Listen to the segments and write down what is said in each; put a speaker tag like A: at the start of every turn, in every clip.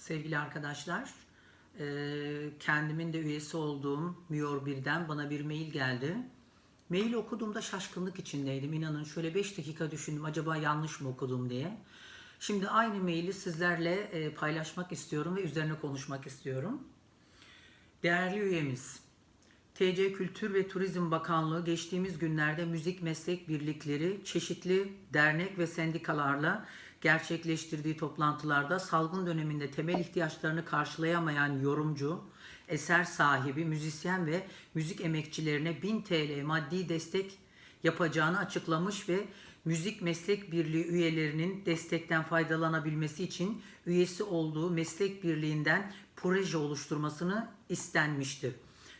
A: sevgili arkadaşlar. Ee, kendimin de üyesi olduğum Miyor 1'den bana bir mail geldi. Maili okuduğumda şaşkınlık içindeydim. İnanın şöyle 5 dakika düşündüm acaba yanlış mı okudum diye. Şimdi aynı maili sizlerle e, paylaşmak istiyorum ve üzerine konuşmak istiyorum. Değerli üyemiz, TC Kültür ve Turizm Bakanlığı geçtiğimiz günlerde müzik meslek birlikleri çeşitli dernek ve sendikalarla gerçekleştirdiği toplantılarda salgın döneminde temel ihtiyaçlarını karşılayamayan yorumcu, eser sahibi, müzisyen ve müzik emekçilerine 1000 TL maddi destek yapacağını açıklamış ve Müzik Meslek Birliği üyelerinin destekten faydalanabilmesi için üyesi olduğu meslek birliğinden proje oluşturmasını istenmiştir.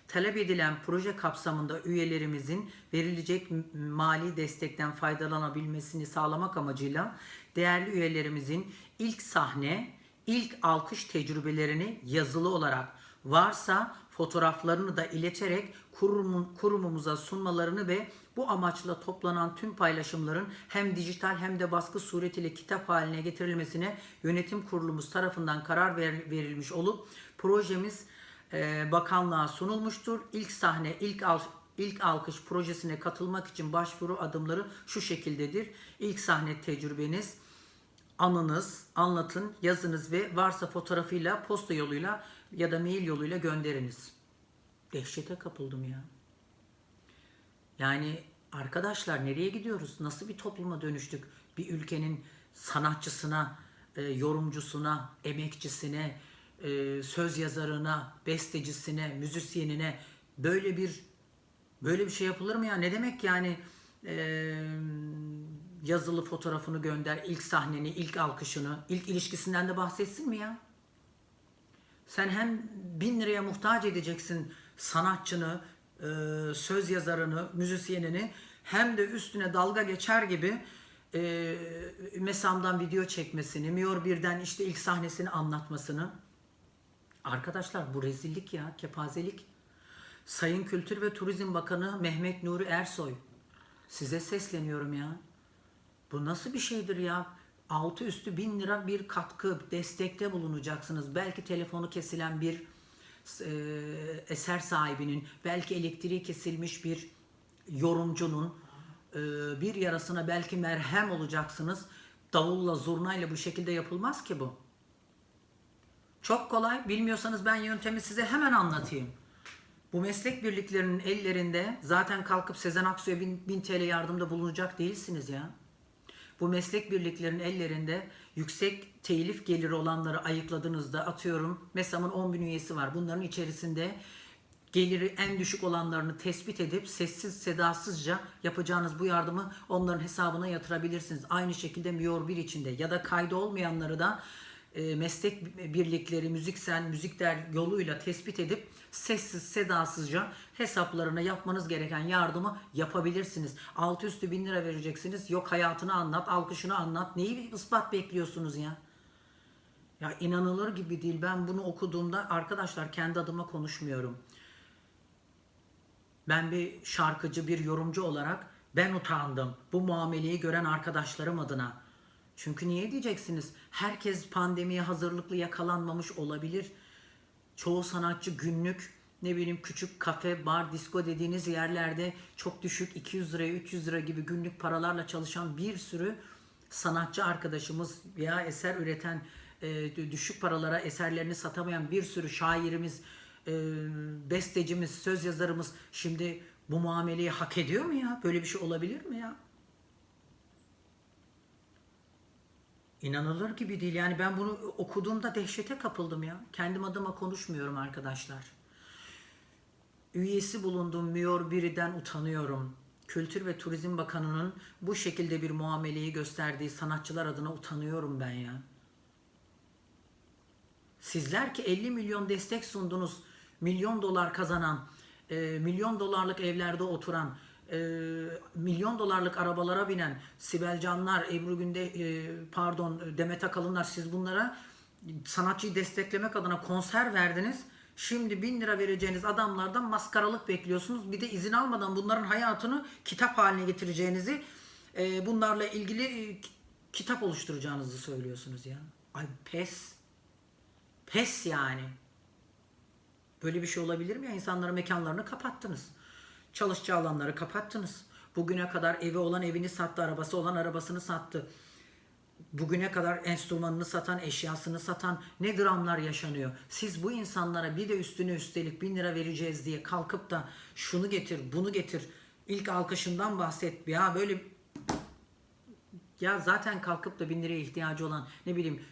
A: Talep edilen proje kapsamında üyelerimizin verilecek mali destekten faydalanabilmesini sağlamak amacıyla değerli üyelerimizin ilk sahne, ilk alkış tecrübelerini yazılı olarak varsa fotoğraflarını da ileterek kurumun, kurumumuza sunmalarını ve bu amaçla toplanan tüm paylaşımların hem dijital hem de baskı suretiyle kitap haline getirilmesine yönetim kurulumuz tarafından karar ver- verilmiş olup projemiz e, bakanlığa sunulmuştur. İlk sahne, ilk al, ilk alkış projesine katılmak için başvuru adımları şu şekildedir. İlk sahne tecrübeniz, anınız, anlatın, yazınız ve varsa fotoğrafıyla posta yoluyla ya da mail yoluyla gönderiniz. Dehşete kapıldım ya. Yani arkadaşlar nereye gidiyoruz? Nasıl bir topluma dönüştük? Bir ülkenin sanatçısına, e, yorumcusuna, emekçisine, e, söz yazarına, bestecisine, müzisyenine böyle bir böyle bir şey yapılır mı ya? Ne demek yani e, yazılı fotoğrafını gönder, ilk sahneni, ilk alkışını, ilk ilişkisinden de bahsetsin mi ya? Sen hem bin liraya muhtaç edeceksin sanatçını, e, söz yazarını, müzisyenini hem de üstüne dalga geçer gibi e, Mesam'dan video çekmesini, Miyor birden işte ilk sahnesini anlatmasını. Arkadaşlar bu rezillik ya, kepazelik. Sayın Kültür ve Turizm Bakanı Mehmet Nuri Ersoy, size sesleniyorum ya. Bu nasıl bir şeydir ya? Altı üstü bin lira bir katkı, destekte bulunacaksınız. Belki telefonu kesilen bir e, eser sahibinin, belki elektriği kesilmiş bir yorumcunun e, bir yarasına belki merhem olacaksınız. Davulla, zurnayla bu şekilde yapılmaz ki bu. Çok kolay. Bilmiyorsanız ben yöntemi size hemen anlatayım. Bu meslek birliklerinin ellerinde zaten kalkıp Sezen Aksu'ya 1000 1000 TL yardımda bulunacak değilsiniz ya. Bu meslek birliklerinin ellerinde yüksek telif geliri olanları ayıkladığınızda atıyorum MESAM'ın 10 bin üyesi var. Bunların içerisinde geliri en düşük olanlarını tespit edip sessiz sedasızca yapacağınız bu yardımı onların hesabına yatırabilirsiniz. Aynı şekilde Miyor 1 içinde ya da kaydı olmayanları da e, meslek birlikleri, müziksel, müzikler yoluyla tespit edip sessiz sedasızca hesaplarına yapmanız gereken yardımı yapabilirsiniz. Altı üstü bin lira vereceksiniz. Yok hayatını anlat, alkışını anlat. Neyi ispat bekliyorsunuz ya? Ya inanılır gibi değil. Ben bunu okuduğumda arkadaşlar kendi adıma konuşmuyorum. Ben bir şarkıcı, bir yorumcu olarak ben utandım. Bu muameleyi gören arkadaşlarım adına. Çünkü niye diyeceksiniz? Herkes pandemiye hazırlıklı yakalanmamış olabilir. Çoğu sanatçı günlük ne bileyim küçük kafe, bar, disco dediğiniz yerlerde çok düşük 200 liraya 300 lira gibi günlük paralarla çalışan bir sürü sanatçı arkadaşımız veya eser üreten e, düşük paralara eserlerini satamayan bir sürü şairimiz, e, bestecimiz, söz yazarımız şimdi bu muameleyi hak ediyor mu ya? Böyle bir şey olabilir mi ya? İnanılır gibi değil. Yani ben bunu okuduğumda dehşete kapıldım ya. Kendim adıma konuşmuyorum arkadaşlar. Üyesi bulunduğum Miyor biri'den utanıyorum. Kültür ve Turizm Bakanı'nın bu şekilde bir muameleyi gösterdiği sanatçılar adına utanıyorum ben ya. Sizler ki 50 milyon destek sundunuz, milyon dolar kazanan, e, milyon dolarlık evlerde oturan, e, milyon dolarlık arabalara binen Sibel Canlar, Ebru Günde, e, pardon Demet Akalınlar siz bunlara sanatçıyı desteklemek adına konser verdiniz. Şimdi bin lira vereceğiniz adamlardan maskaralık bekliyorsunuz. Bir de izin almadan bunların hayatını kitap haline getireceğinizi, e, bunlarla ilgili e, kitap oluşturacağınızı söylüyorsunuz ya. Ay pes. Pes yani. Böyle bir şey olabilir mi ya? İnsanların mekanlarını kapattınız. Çalışacağı alanları kapattınız. Bugüne kadar evi olan evini sattı, arabası olan arabasını sattı. Bugüne kadar enstrümanını satan, eşyasını satan ne dramlar yaşanıyor. Siz bu insanlara bir de üstüne üstelik bin lira vereceğiz diye kalkıp da şunu getir, bunu getir. İlk alkışından bahset. Ya böyle ya zaten kalkıp da bin liraya ihtiyacı olan ne bileyim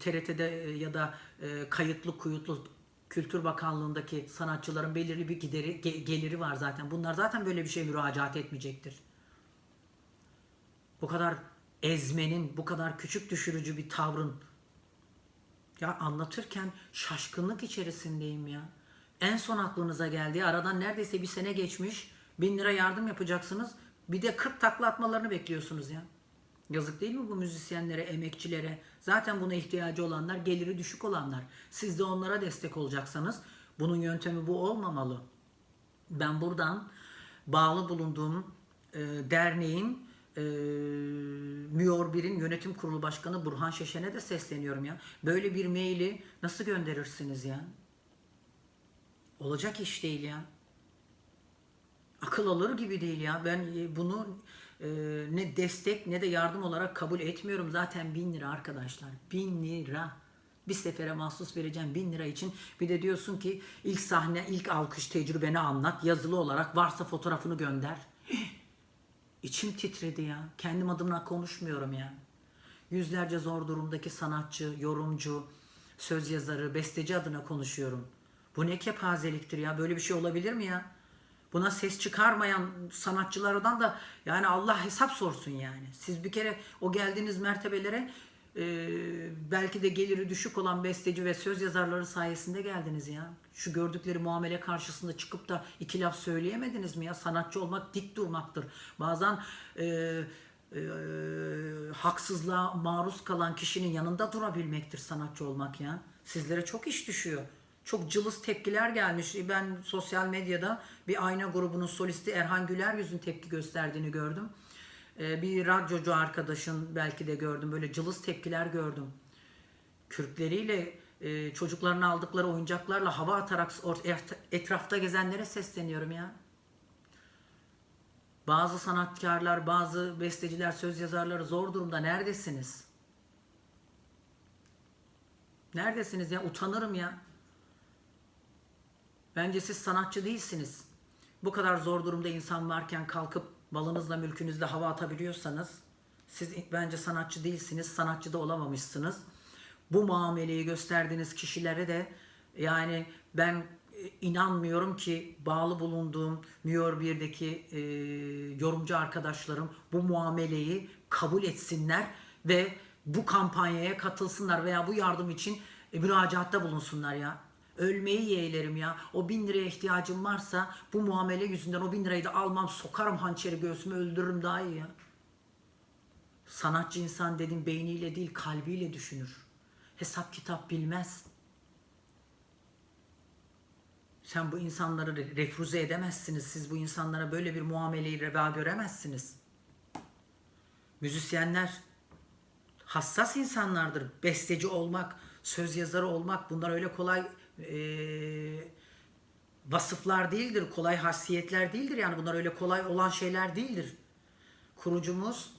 A: TRT'de ya da e, kayıtlı kuyutlu Kültür Bakanlığı'ndaki sanatçıların belirli bir gideri, ge- geliri var zaten. Bunlar zaten böyle bir şeye müracaat etmeyecektir. Bu kadar ezmenin, bu kadar küçük düşürücü bir tavrın ya anlatırken şaşkınlık içerisindeyim ya. En son aklınıza geldi. Aradan neredeyse bir sene geçmiş. Bin lira yardım yapacaksınız. Bir de 40 takla atmalarını bekliyorsunuz ya. Yazık değil mi bu müzisyenlere, emekçilere? Zaten buna ihtiyacı olanlar, geliri düşük olanlar. Siz de onlara destek olacaksanız bunun yöntemi bu olmamalı. Ben buradan bağlı bulunduğum e, derneğin e, Müyor 1'in yönetim kurulu başkanı Burhan Şeşen'e de sesleniyorum ya. Böyle bir maili nasıl gönderirsiniz ya? Olacak iş değil ya. Akıl alır gibi değil ya. Ben e, bunu e, ne destek ne de yardım olarak kabul etmiyorum. Zaten bin lira arkadaşlar. Bin lira. Bir sefere mahsus vereceğim bin lira için. Bir de diyorsun ki ilk sahne, ilk alkış tecrübeni anlat. Yazılı olarak varsa fotoğrafını gönder. İçim titredi ya. Kendim adımla konuşmuyorum ya. Yüzlerce zor durumdaki sanatçı, yorumcu, söz yazarı, besteci adına konuşuyorum. Bu ne kepazeliktir ya? Böyle bir şey olabilir mi ya? Buna ses çıkarmayan sanatçılardan da yani Allah hesap sorsun yani. Siz bir kere o geldiğiniz mertebelere e, belki de geliri düşük olan besteci ve söz yazarları sayesinde geldiniz ya. Şu gördükleri muamele karşısında çıkıp da iki laf söyleyemediniz mi ya? Sanatçı olmak dik durmaktır. Bazen e, e, haksızlığa maruz kalan kişinin yanında durabilmektir sanatçı olmak ya. Sizlere çok iş düşüyor. Çok cılız tepkiler gelmiş. Ben sosyal medyada bir ayna grubunun solisti Erhan Güler yüzün tepki gösterdiğini gördüm. Ee, bir radyocu arkadaşın belki de gördüm. Böyle cılız tepkiler gördüm. Kürkleriyle e, çocuklarına aldıkları oyuncaklarla hava atarak etrafta gezenlere sesleniyorum ya. Bazı sanatkarlar, bazı besteciler, söz yazarları zor durumda. Neredesiniz? Neredesiniz ya? Utanırım ya. Bence siz sanatçı değilsiniz. Bu kadar zor durumda insan varken kalkıp malınızla mülkünüzle hava atabiliyorsanız siz bence sanatçı değilsiniz, sanatçı da olamamışsınız. Bu muameleyi gösterdiğiniz kişilere de yani ben e, inanmıyorum ki bağlı bulunduğum New York 1'deki e, yorumcu arkadaşlarım bu muameleyi kabul etsinler ve bu kampanyaya katılsınlar veya bu yardım için e, müracaatta bulunsunlar ya. Ölmeyi yeğlerim ya. O bin liraya ihtiyacım varsa bu muamele yüzünden o bin lirayı da almam sokarım hançeri göğsüme öldürürüm daha iyi ya. Sanatçı insan dedim beyniyle değil kalbiyle düşünür. Hesap kitap bilmez. Sen bu insanları re- refüze edemezsiniz. Siz bu insanlara böyle bir muameleyi reva göremezsiniz. Müzisyenler hassas insanlardır. Besteci olmak, söz yazarı olmak bunlar öyle kolay eee, vasıflar değildir. Kolay hasiyetler değildir. Yani bunlar öyle kolay olan şeyler değildir. Kurucumuz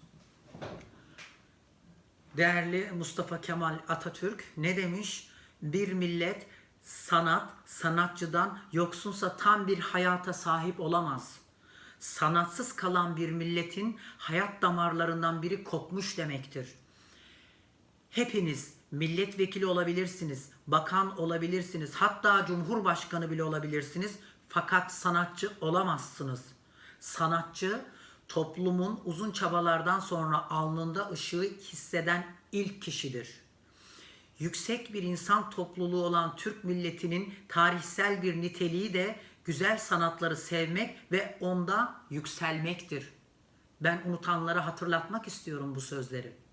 A: değerli Mustafa Kemal Atatürk ne demiş? Bir millet sanat, sanatçıdan yoksunsa tam bir hayata sahip olamaz. Sanatsız kalan bir milletin hayat damarlarından biri kopmuş demektir. Hepiniz milletvekili olabilirsiniz, bakan olabilirsiniz, hatta cumhurbaşkanı bile olabilirsiniz. Fakat sanatçı olamazsınız. Sanatçı toplumun uzun çabalardan sonra alnında ışığı hisseden ilk kişidir. Yüksek bir insan topluluğu olan Türk milletinin tarihsel bir niteliği de güzel sanatları sevmek ve onda yükselmektir. Ben unutanlara hatırlatmak istiyorum bu sözleri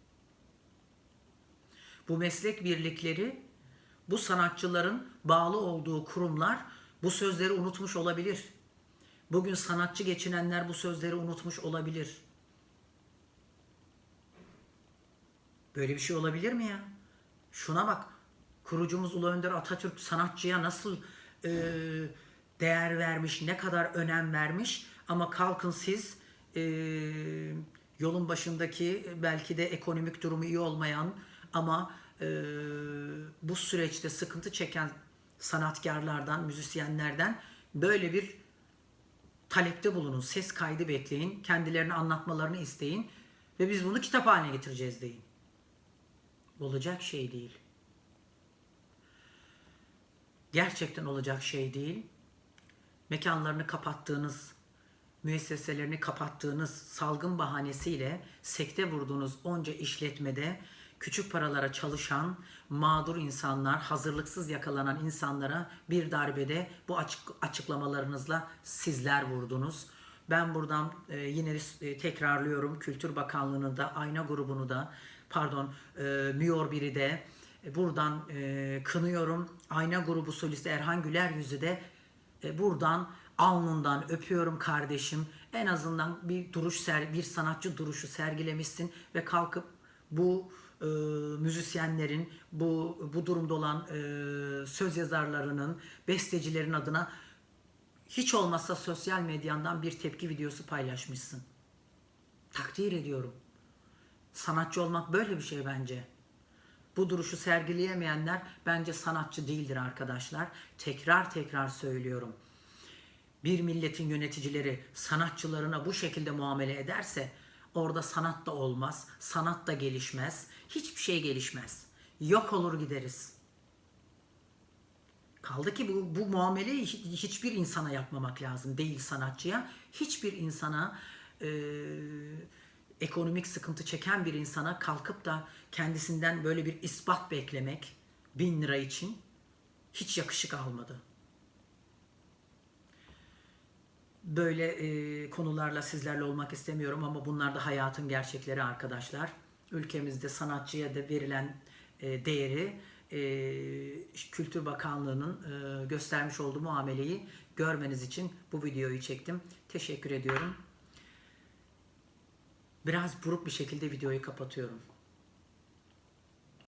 A: bu meslek birlikleri, bu sanatçıların bağlı olduğu kurumlar bu sözleri unutmuş olabilir. Bugün sanatçı geçinenler bu sözleri unutmuş olabilir. Böyle bir şey olabilir mi ya? Şuna bak. kurucumuz Ulu Önder Atatürk sanatçıya nasıl e, değer vermiş, ne kadar önem vermiş ama kalkın siz e, yolun başındaki belki de ekonomik durumu iyi olmayan ama e, bu süreçte sıkıntı çeken sanatkarlardan, müzisyenlerden böyle bir talepte bulunun. Ses kaydı bekleyin. Kendilerini anlatmalarını isteyin. Ve biz bunu kitap haline getireceğiz deyin. Olacak şey değil. Gerçekten olacak şey değil. Mekanlarını kapattığınız, müesseselerini kapattığınız salgın bahanesiyle sekte vurduğunuz onca işletmede küçük paralara çalışan mağdur insanlar, hazırlıksız yakalanan insanlara bir darbede bu açık, açıklamalarınızla sizler vurdunuz. Ben buradan e, yine e, tekrarlıyorum Kültür Bakanlığı'nı da, Ayna grubunu da, pardon, e, Miyor biri de e, buradan e, kınıyorum. Ayna grubu solisti Erhan Güler yüzü de e, buradan alnından öpüyorum kardeşim. En azından bir duruş ser, bir sanatçı duruşu sergilemişsin ve kalkıp bu e, müzisyenlerin, bu bu durumda olan e, söz yazarlarının, bestecilerin adına hiç olmazsa sosyal medyandan bir tepki videosu paylaşmışsın. Takdir ediyorum. Sanatçı olmak böyle bir şey bence. Bu duruşu sergileyemeyenler bence sanatçı değildir arkadaşlar. Tekrar tekrar söylüyorum. Bir milletin yöneticileri sanatçılarına bu şekilde muamele ederse orada sanat da olmaz, sanat da gelişmez, hiçbir şey gelişmez. Yok olur gideriz. Kaldı ki bu, bu muameleyi hi- hiçbir insana yapmamak lazım değil sanatçıya. Hiçbir insana e, ekonomik sıkıntı çeken bir insana kalkıp da kendisinden böyle bir ispat beklemek bin lira için hiç yakışık almadı. Böyle e, konularla sizlerle olmak istemiyorum ama bunlar da hayatın gerçekleri arkadaşlar. Ülkemizde sanatçıya da verilen e, değeri e, Kültür Bakanlığı'nın e, göstermiş olduğu muameleyi görmeniz için bu videoyu çektim. Teşekkür ediyorum. Biraz buruk bir şekilde videoyu kapatıyorum.